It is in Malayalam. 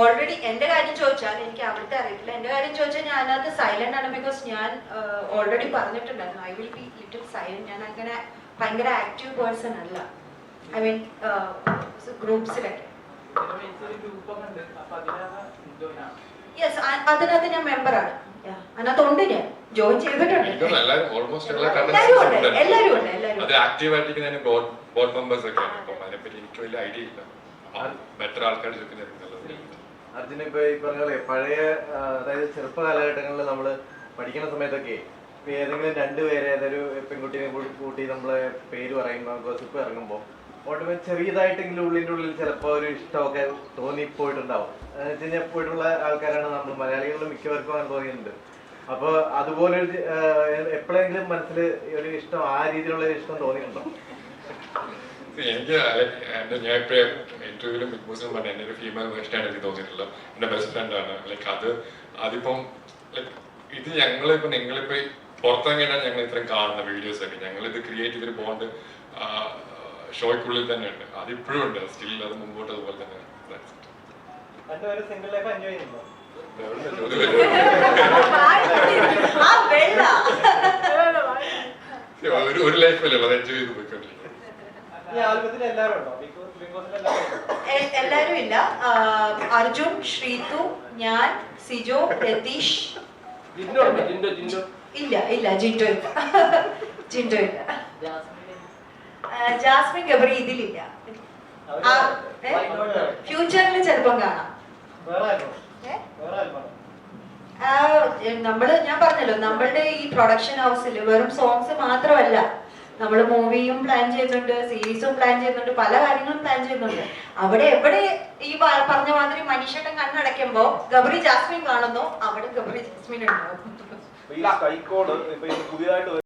ഓൾറെഡി എന്റെ കാര്യം ചോദിച്ചാൽ എനിക്ക് അവിടുത്തെ അറിയത്തില്ല. എന്റെ കാര്യം ചോദിച്ചാൽ ഞാൻ അതിനകത്ത് സൈലന്റ് ആണ് ബിക്കോസ് ഞാൻ ഓൾറെഡി പറഞ്ഞിട്ടുണ്ടായിരുന്നു. I will be little silent ഞാൻ അങ്ങനെ ഭയങ്കര ആക്റ്റീവ് പേഴ്സൺ അല്ല. ഐ മീൻ ഗ്രൂപ്പ്സിലൊക്കെ യെസ് അതിനകത്ത് ഞാൻ മെമ്പറാണ് അതിനകത്ത് ഉണ്ട് ഞാൻ. ജോയിൻ ചെയ്തിട്ടുണ്ട്. എല്ലാവരും ഉണ്ട്. എല്ലാവരും ഉണ്ട്. എല്ലാവരും എനിക്ക് വലിയ ഐഡിയ ഇല്ല. ബെറ്റർ ആൾക്കാർ അർജുന ഇപ്പൊ ഈ പറഞ്ഞ പോലെ പഴയ അതായത് ചെറുപ്പ കാലഘട്ടങ്ങളിൽ നമ്മൾ പഠിക്കുന്ന സമയത്തൊക്കെ ഇപ്പൊ ഏതെങ്കിലും രണ്ടുപേരെ ഏതൊരു പെൺകുട്ടിയെ കൂടി കൂട്ടി നമ്മളെ പേര് പറയുമ്പോൾ ഗോസിപ്പ് ഇറങ്ങുമ്പോൾ ഓട്ടോമാറ്റിക് ചെറിയതായിട്ടെങ്കിലും ഉള്ളിന്റെ ഉള്ളിൽ ചിലപ്പോൾ ഒരു ഇഷ്ടമൊക്കെ തോന്നിപ്പോയിട്ടുണ്ടാവും. എന്ന് വെച്ച് കഴിഞ്ഞാൽ പോയിട്ടുള്ള ആൾക്കാരാണ് നമ്മൾ മലയാളികളിൽ മിക്കവർക്കും അങ്ങനെ തോന്നിയിട്ടുണ്ട്. അപ്പോൾ അതുപോലെ ഒരു എപ്പോഴെങ്കിലും മനസ്സിൽ ഒരു ഇഷ്ടം ആ രീതിയിലുള്ള ഒരു ഇഷ്ടം തോന്നിയിട്ടുണ്ടോ? എനിക്ക് എന്റെ ഞാൻ എപ്പോഴും ഇന്റർവ്യൂലും ബിഗ് ബോസിലും പറഞ്ഞ എന്റെ ഒരു ഫീമെയിൽ വേർഷനാണ് എനിക്ക് തോന്നിയിട്ടുള്ളത്. എന്റെ ബെസ്റ്റ് ഫ്രണ്ട് ആണ്. ലൈക്ക് അത് അതിപ്പം ലൈക്ക് ഇത് ഞങ്ങളിപ്പോ നിങ്ങളിപ്പോ പുറത്തിറങ്ങിയിട്ടാണ് ഞങ്ങൾ ഇത്രയും കാണുന്ന വീഡിയോസ് ഒക്കെ. ഞങ്ങൾ ഇത് ക്രിയേറ്റ് ചെയ്തൊരു ബോണ്ട് ഷോയ്ക്കുള്ളിൽ തന്നെ ഉണ്ട്. അതിപ്പോഴും ഉണ്ട്. സ്റ്റിൽ അത് മുമ്പോട്ട് അതുപോലെ തന്നെ ഒരു സിംഗിൾ ലൈഫ് അല്ലേ അത് എൻജോയ് ചെയ്ത് പോയിക്കൊണ്ടിരിക്കും എല്ലാരും ഇല്ല. അർജുൻ ശ്രീതു ഞാൻ സിജോ രതീഷ്. ഇല്ല ഇല്ല ജിൻഡോ ഇല്ല. ജിൻഡോ ഇല്ല. ജാസ്മിൻ ഗബറി ഇതിലില്ല. ഫ്യൂച്ചറിൽ ചിലപ്പം കാണാം. നമ്മൾ ഞാൻ പറഞ്ഞല്ലോ നമ്മളുടെ ഈ പ്രൊഡക്ഷൻ ഹൗസിൽ വെറും സോങ്സ് മാത്രമല്ല നമ്മൾ മൂവിയും പ്ലാൻ ചെയ്യുന്നുണ്ട് സീരീസും പ്ലാൻ ചെയ്യുന്നുണ്ട് പല കാര്യങ്ങളും പ്ലാൻ ചെയ്യുന്നുണ്ട്. അവിടെ എവിടെ ഈ പറഞ്ഞ മാതിരി മനുഷ്യട്ടൻ കണ്ണടയ്ക്കുമ്പോ ഗബറി ജാസ്മിൻ കാണുന്നു അവിടെ ഗബറി ജാസ്മിൻ ഉണ്ടാവും.